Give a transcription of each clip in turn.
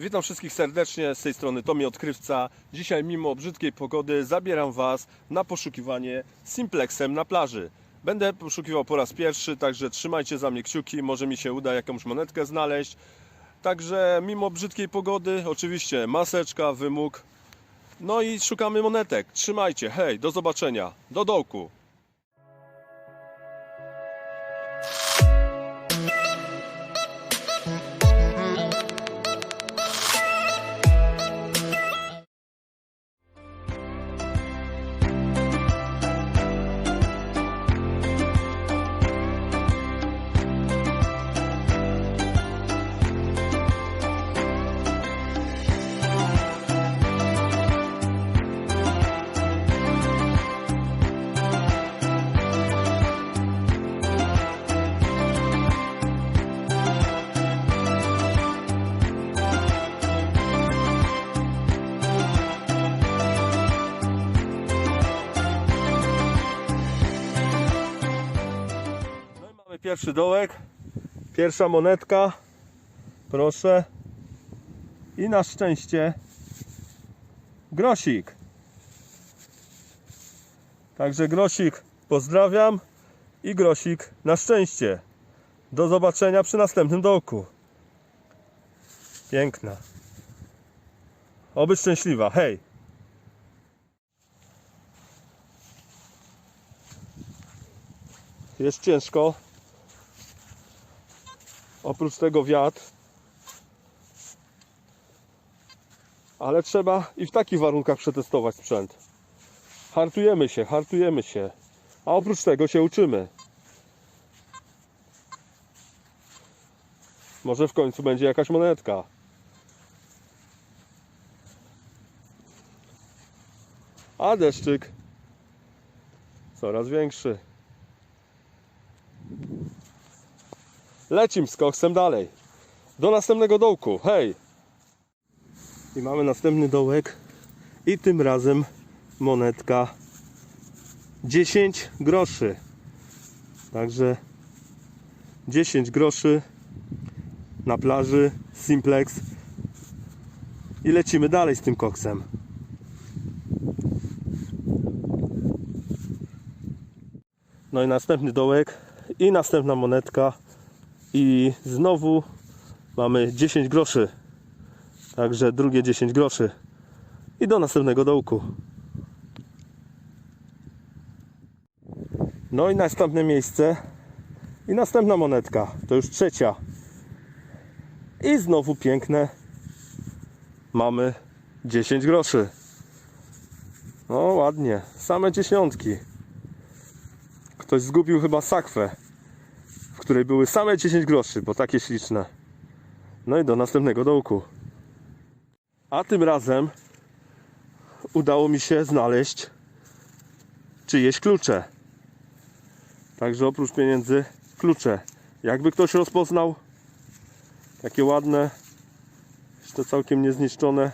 Witam wszystkich serdecznie, z tej strony Tomi Odkrywca. Dzisiaj mimo brzydkiej pogody zabieram Was na poszukiwanie simplexem na plaży. Będę poszukiwał po raz pierwszy, także trzymajcie za mnie kciuki, może mi się uda jakąś monetkę znaleźć. Także mimo brzydkiej pogody, oczywiście maseczka, wymóg. No i szukamy monetek. Trzymajcie, hej, do zobaczenia, do dołku. Pierwszy dołek, pierwsza monetka, proszę. I na szczęście grosik. Także grosik pozdrawiam i grosik na szczęście. Do zobaczenia przy następnym dołku. Piękna. Oby szczęśliwa. Hej. Jest ciężko. Oprócz tego wiatr. Ale trzeba i w takich warunkach przetestować sprzęt. Hartujemy się, hartujemy się. A oprócz tego się uczymy. Może w końcu będzie jakaś monetka. A deszczyk coraz większy. Lecim z koksem dalej. Do następnego dołku. Hej! I mamy następny dołek. I tym razem monetka 10 groszy. Także 10 groszy na plaży Simplex. I lecimy dalej z tym koksem. No i następny dołek i następna monetka i znowu mamy 10 groszy. Także drugie 10 groszy. I do następnego dołku. No i następne miejsce. I następna monetka. To już trzecia. I znowu piękne. Mamy 10 groszy. No ładnie. Same dziesiątki. Ktoś zgubił chyba sakwę której były same 10 groszy, bo takie śliczne. No i do następnego dołku. A tym razem udało mi się znaleźć czyjeś klucze. Także oprócz pieniędzy klucze. Jakby ktoś rozpoznał takie ładne, jeszcze całkiem niezniszczone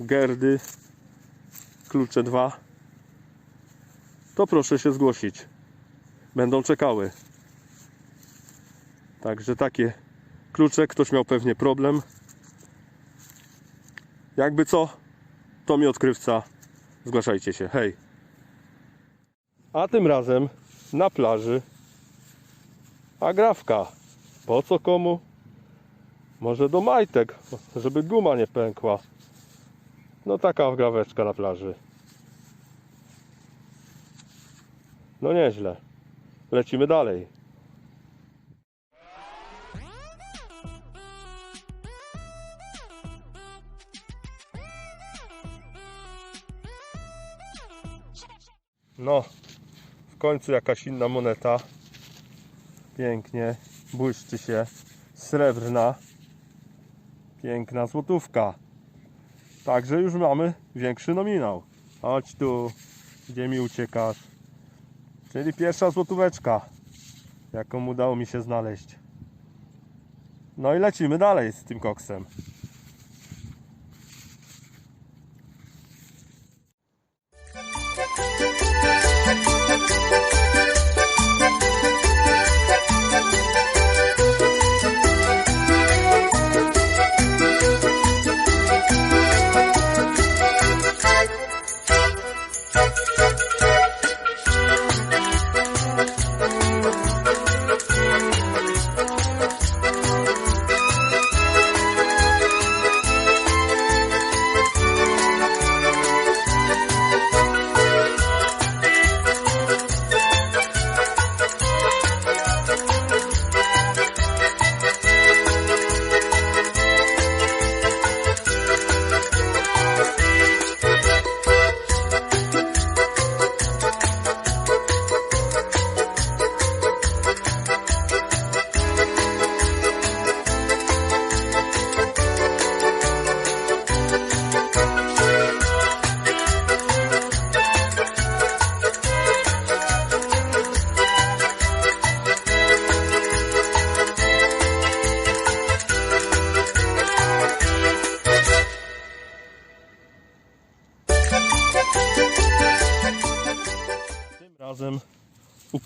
gerdy, klucze dwa, to proszę się zgłosić. Będą czekały. Także takie klucze, ktoś miał pewnie problem. Jakby co, to mi odkrywca. Zgłaszajcie się. Hej. A tym razem na plaży agrafka. Po co komu? Może do majtek, żeby guma nie pękła. No taka agraweczka na plaży. No nieźle. Lecimy dalej. No, w końcu jakaś inna moneta. Pięknie, błyszczy się. Srebrna. Piękna złotówka. Także już mamy większy nominał. Chodź tu, gdzie mi uciekasz. Czyli pierwsza złotóweczka, jaką udało mi się znaleźć. No i lecimy dalej z tym koksem.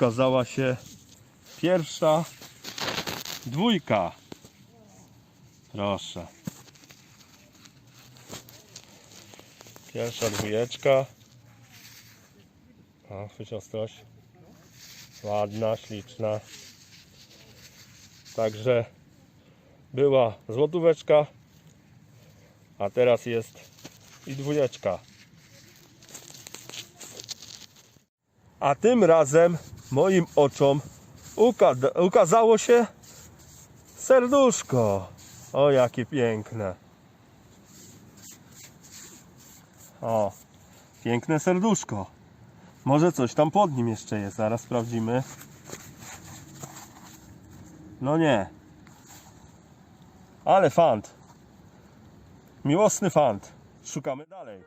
Ukazała się pierwsza dwójka. Proszę. Pierwsza dwójeczka. O, chwyć ostrość. Ładna, śliczna. Także była złotóweczka, a teraz jest i dwójeczka. A tym razem moim oczom uka- ukazało się serduszko. O, jakie piękne. O, piękne serduszko. Może coś tam pod nim jeszcze jest, zaraz sprawdzimy. No nie. Ale fant. Miłosny fant. Szukamy dalej.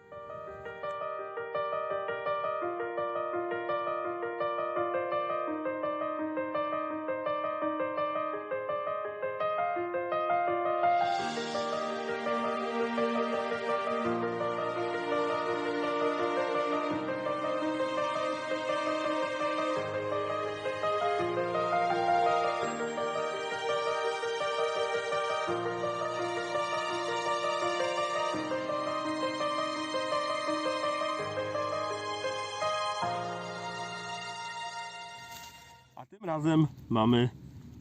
A tym razem mamy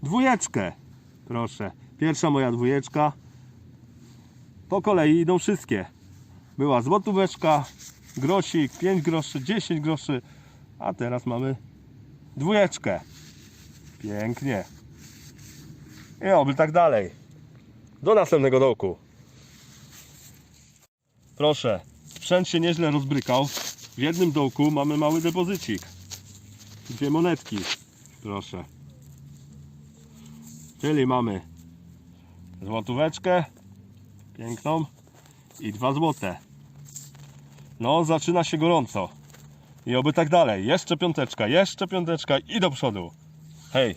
dwójeczkę. Proszę. Pierwsza moja dwójeczka. Po kolei idą wszystkie. Była złotóweczka, grosik, 5 groszy, 10 groszy, a teraz mamy dwójeczkę. Pięknie. I oby tak dalej. Do następnego dołku. Proszę, sprzęt się nieźle rozbrykał. W jednym dołku mamy mały depozycik. Dwie monetki. Proszę. Czyli mamy złotóweczkę piękną i dwa złote. No, zaczyna się gorąco. I oby tak dalej. Jeszcze piąteczka, jeszcze piąteczka i do przodu. Hej.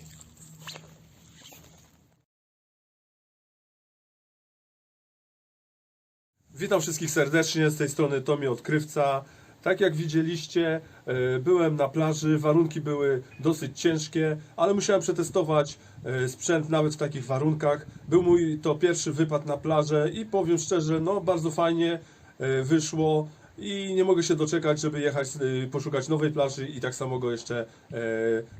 Witam wszystkich serdecznie, z tej strony Tomi Odkrywca. Tak jak widzieliście, e, byłem na plaży, warunki były dosyć ciężkie, ale musiałem przetestować e, sprzęt nawet w takich warunkach. Był mój to pierwszy wypad na plażę i powiem szczerze, no bardzo fajnie e, wyszło i nie mogę się doczekać, żeby jechać, poszukać nowej plaży i tak samo go jeszcze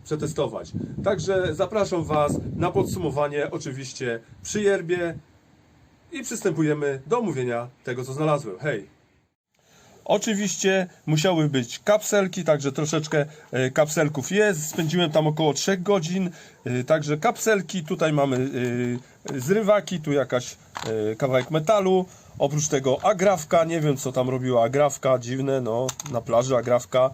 przetestować. Także zapraszam Was na podsumowanie, oczywiście przy yerbie i przystępujemy do omówienia tego, co znalazłem. Hej! Oczywiście musiały być kapselki, także troszeczkę e, kapselków jest. Spędziłem tam około 3 godzin. e, Także kapselki, tutaj mamy e, zrywaki, tu jakaś kawałek metalu. Oprócz tego agrafka, nie wiem co tam robiła agrafka, dziwne, no na plaży agrafka.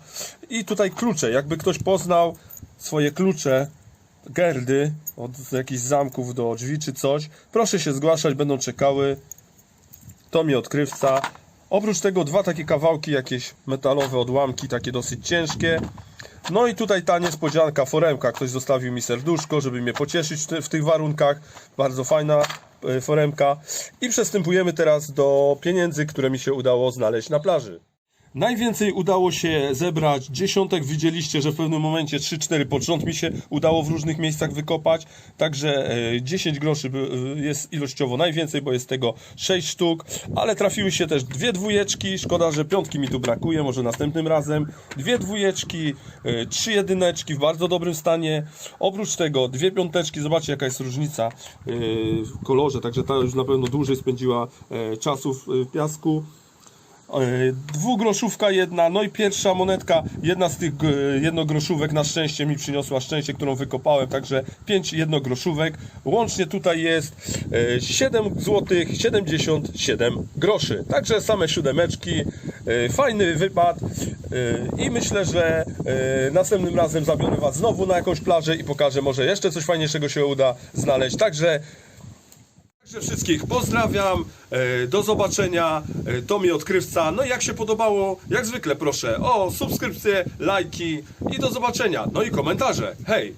I tutaj klucze, jakby ktoś poznał swoje klucze gerdy od jakichś zamków do drzwi czy coś, proszę się zgłaszać, będą czekały. To mi odkrywca. Oprócz tego dwa takie kawałki, jakieś metalowe odłamki, takie dosyć ciężkie. No i tutaj ta niespodzianka, foremka. Ktoś zostawił mi serduszko, żeby mnie pocieszyć w ty- w tych warunkach. Bardzo fajna e, foremka. I przystępujemy teraz do pieniędzy, które mi się udało znaleźć na plaży. Najwięcej udało się zebrać dziesiątek. Widzieliście, że w pewnym momencie 3-4 pod rząd mi się udało w różnych miejscach wykopać. Także e, 10 groszy by- e, jest ilościowo najwięcej, bo jest tego 6 sztuk. Ale trafiły się też dwie dwójeczki. Szkoda, że piątki mi tu brakuje, może następnym razem. Dwie dwójeczki, e, trzy jedyneczki w bardzo dobrym stanie. Oprócz tego dwie piąteczki. Zobaczcie, jaka jest różnica e, w kolorze. Także ta już na pewno dłużej spędziła e, czasu w e, piasku. E, Dwugroszówka jedna, no i pierwsza monetka, jedna z tych e, jednogroszówek na szczęście mi przyniosła szczęście, którą wykopałem, także 5 jednogroszówek. Łącznie tutaj jest e, 7 zł 77 groszy. Także same siódemeczki, e, fajny wypad i myślę, że następnym razem zabiorę Was znowu na jakąś plażę i pokażę, może jeszcze coś fajniejszego się uda znaleźć. Także Także wszystkich pozdrawiam, e, do zobaczenia, e, to mi odkrywca. No i jak się podobało, jak zwykle proszę o subskrypcje, lajki i do zobaczenia. No i komentarze. Hej!